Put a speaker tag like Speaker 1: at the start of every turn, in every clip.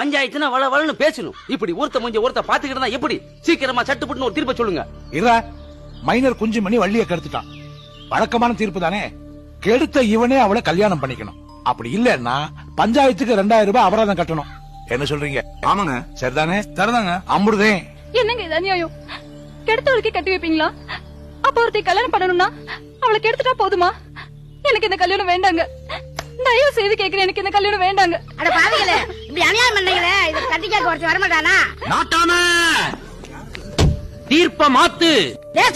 Speaker 1: பஞ்சாயத்துனா வள வளன்னு பேசணும். இப்படி ஒருத்த முடிஞ்ச ஒருத்த பாத்துக்கிட்டு எப்படி? சீக்கிரமா சட்டுப்பட்டுன்னு ஒரு தீர்ப்பை சொல்லுங்க.
Speaker 2: இற மைனர் குஞ்சு மணி வள்ளிய கெடுத்துட்டான். வழக்கமான தீர்ப்பு தானே? கெடுத்த இவனே அவளை கல்யாணம் பண்ணிக்கணும். அப்படி இல்லன்னா பஞ்சாயத்துக்கு ரெண்டாயிரம் ரூபாய் அபராதம் கட்டணும். என்ன சொல்றீங்க?
Speaker 3: ஆமாங்க.
Speaker 2: சரிதானே?
Speaker 3: சரிதாங்க.
Speaker 2: அமிர்தே
Speaker 4: என்னங்க இது அநியாயம்? கெடுத்தவளுக்கே கட்டி வைப்பீங்களா? அப்ப ஒருத்தி கல்யாணம் பண்ணணும்னா அவளை கெடுத்துட்டா போதுமா? எனக்கு இந்த கல்யாணம் வேண்டாங்க. தயவு செய்து கேக்குறேன் எனக்கு இந்த கல்யாணம் வேண்டாங்க.
Speaker 5: அட பாவிகளே இப்படி அநியாயம் பண்ணீங்களே இது கட்டி கேட்க ஒருத்தர் வரமாட்டானா?
Speaker 1: நாட்டாம! தீர்ப்ப மாத்து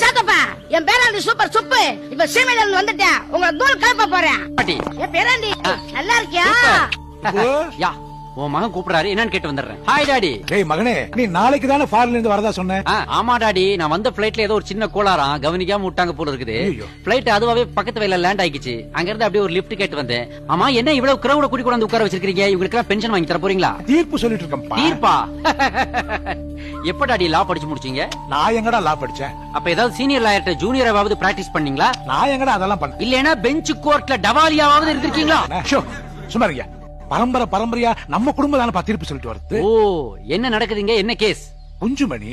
Speaker 5: சாத்தப்பா என் பேராண்டி சூப்பர் சுப்பு. இப்ப சீமையில இருந்து வந்துட்டேன். உங்களை தூள் கிளப்ப போறேன். என் பேராண்டி நல்லா இருக்கியா?
Speaker 1: யா. உன் மகன் கூப்பிடுறாரு. என்னன்னு கேட்டு வந்துடுறேன். ஹாய் டாடி
Speaker 2: டேய் மகனே நீ நாளைக்கு தானே ஃபாரின்ல இருந்து வரதா சொன்ன?
Speaker 1: ஆ, ஆமா டாடி நான் வந்த பிளைட்ல ஏதோ ஒரு சின்ன கோளாறாம். கவனிக்காம விட்டாங்க போல இருக்குது.
Speaker 2: ஐயோ.
Speaker 1: பிளைட் அதுவாவே பக்கத்து வயல லேண்ட் ஆயிடுச்சு அங்க இருந்து அப்படியே ஒரு லிஃப்ட் கேட்டு வந்தேன். ஆமா என்ன இவ்வளவு கிரௌட கூட்டி கொண்டு வந்து உட்கார வச்சிருக்கீங்க இவங்களுக்கு எல்லாம் பென்ஷன் வாங்கி தர போறீங்களா?
Speaker 2: தீர்ப்பு சொல்லிட்டு இருக்கேன்ப்பா.
Speaker 1: தீர்ப்பா? எப்ப டாடி லா படிச்சு முடிச்சீங்க?
Speaker 2: நான் எங்கடா லா படிச்சேன்?
Speaker 1: அப்ப ஏதாவது சீனியர் லாயர்ட்ட ஜூனியராவது பிராக்டிஸ் பண்ணீங்களா?
Speaker 2: நான் எங்கடா அதெல்லாம் பண்ண
Speaker 1: இல்லனா பெஞ்ச் கோர்ட்ல டவாலியாவது இருந்திருக்கீங்களா?
Speaker 2: ஷோ, சும்மா இருங்க. பரம்பரை பரம்பரையா நம்ம குடும்பம் தானே தீர்ப்பு சொல்லிட்டு வருது
Speaker 1: ஓ என்ன நடக்குதுங்க? என்ன கேஸ்?
Speaker 2: குஞ்சுமணி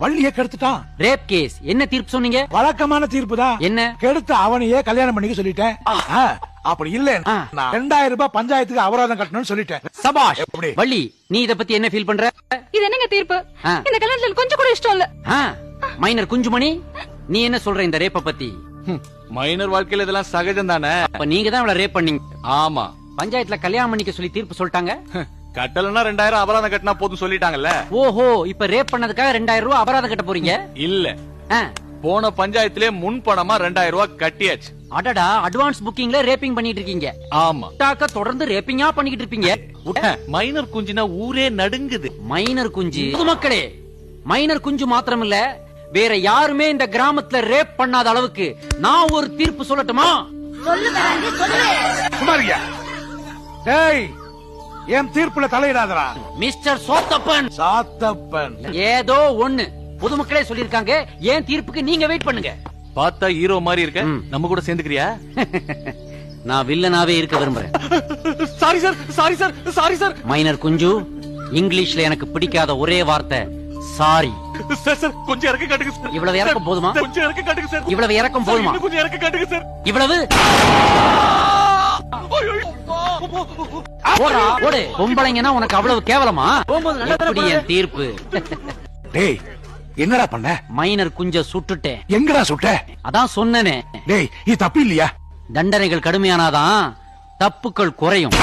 Speaker 2: வள்ளிய கெடுத்துட்டான்.
Speaker 1: Rape case. என்ன தீர்ப்பு சொன்னீங்க?
Speaker 2: வழக்கமான தீர்ப்பு தான்
Speaker 1: என்ன?
Speaker 2: கெடுத்து அவனையே கல்யாணம் பண்ணிக்க சொல்லிட்டேன். அப்படி இல்ல
Speaker 1: ஆ.
Speaker 2: ரெண்டாயிரம் ரூபாய் பஞ்சாயத்துக்கு அபராதம் கட்டணும்னு சொல்லிட்டேன்.
Speaker 1: சபாஷ்
Speaker 2: எப்படி?
Speaker 1: வள்ளி நீ இத பத்தி என்ன ஃபீல் பண்ற?
Speaker 4: இது என்னங்க தீர்ப்பு. இந்த கல்யாணத்துல கொஞ்சம் கூட இஷ்டம் இல்ல.
Speaker 1: மைனர் குஞ்சுமணி நீ என்ன சொல்ற இந்த ரேப்ப பத்தி?
Speaker 3: மைனர் வாழ்க்கையில இதெல்லாம் சகஜம் தானே
Speaker 1: அப்ப நீங்க தான் இவள ரேப் பண்ணீங்க.
Speaker 3: ஆமா.
Speaker 1: பஞ்சாயத்துல கல்யாணம் பண்ணிக்க சொல்லி தீர்ப்பு சொல்லிட்டாங்க.
Speaker 3: கட்டலன்னா ரெண்டாயிரம் அபராதம் கட்டினா போதும் சொல்லிட்டாங்கல்ல?
Speaker 1: ஓஹோ இப்ப ரேப் பண்ணதுக்காக ரெண்டாயிரம் ரூபாய் அபராதம் கட்ட போறீங்க?
Speaker 3: இல்ல.
Speaker 1: ஆ,
Speaker 3: போன பஞ்சாயத்திலே முன் பணமா ரெண்டாயிரம் ரூபாய் கட்டியாச்சு.
Speaker 1: அடடா அட்வான்ஸ் புக்கிங்ல ரேப்பிங் பண்ணிட்டு இருக்கீங்க.
Speaker 3: ஆமா.
Speaker 1: டாக்க தொடர்ந்து ரேப்பிங்கா பண்ணிக்கிட்டு இருப்பீங்க
Speaker 3: மைனர் குஞ்சினா ஊரே நடுங்குது.
Speaker 1: மைனர் குஞ்சு. பொதுமக்களே மைனர் குஞ்சு மாத்திரம் இல்ல வேற யாருமே இந்த கிராமத்துல ரேப் பண்ணாத அளவுக்கு நான் ஒரு தீர்ப்பு சொல்லட்டுமா?
Speaker 5: சொல்லு
Speaker 2: டேய் என் தீர்ப்புல தலையிடாதடா.
Speaker 1: மிஸ்டர் சோத்தப்பன்.
Speaker 2: சாத்தப்பன்.
Speaker 1: ஏதோ ஒண்ணு. பொதுமக்களே சொல்லிருக்காங்க ஏன் தீர்ப்புக்கு நீங்க வெயிட் பண்ணுங்க.
Speaker 3: பார்த்தா ஹீரோ மாதிரி இருக்க. நம்ம கூட சேர்ந்துக்கிறியா?
Speaker 1: நான் வில்லனாவே இருக்க விரும்புறேன்.
Speaker 3: Sorry sir sorry sir sorry sir
Speaker 1: minor Kunju இங்கிலீஷ்ல எனக்கு பிடிக்காத ஒரே வார்த்தை சாரி
Speaker 3: சார் சார் கொஞ்சம் இறக்க காட்டுங்க சார்
Speaker 1: இவ்வளவு இறக்கம் போதுமா?
Speaker 3: கொஞ்சம் இறக்க காட்டுங்க சார்
Speaker 1: இவ்வளவு இறக்கம் போதுமா?
Speaker 3: கொஞ்சம் இறக்க காட்டுங்க சார்
Speaker 1: இவ்வளவு? ஓடா ஓடு. பொம்பளைங்கன்னா உனக்கு அவ்வளவு கேவலமா? எப்படி என் தீர்ப்பு?
Speaker 2: டேய் என்னடா பண்ண?
Speaker 1: மைனர் குஞ்ச சுட்டுட்டேன்.
Speaker 2: எங்கடா சுட்ட?
Speaker 1: அதான் சொன்னனே.
Speaker 2: டேய் இது தப்பு இல்லையா?
Speaker 1: தண்டனைகள் கடுமையானாதான் தப்புக்கள் குறையும்.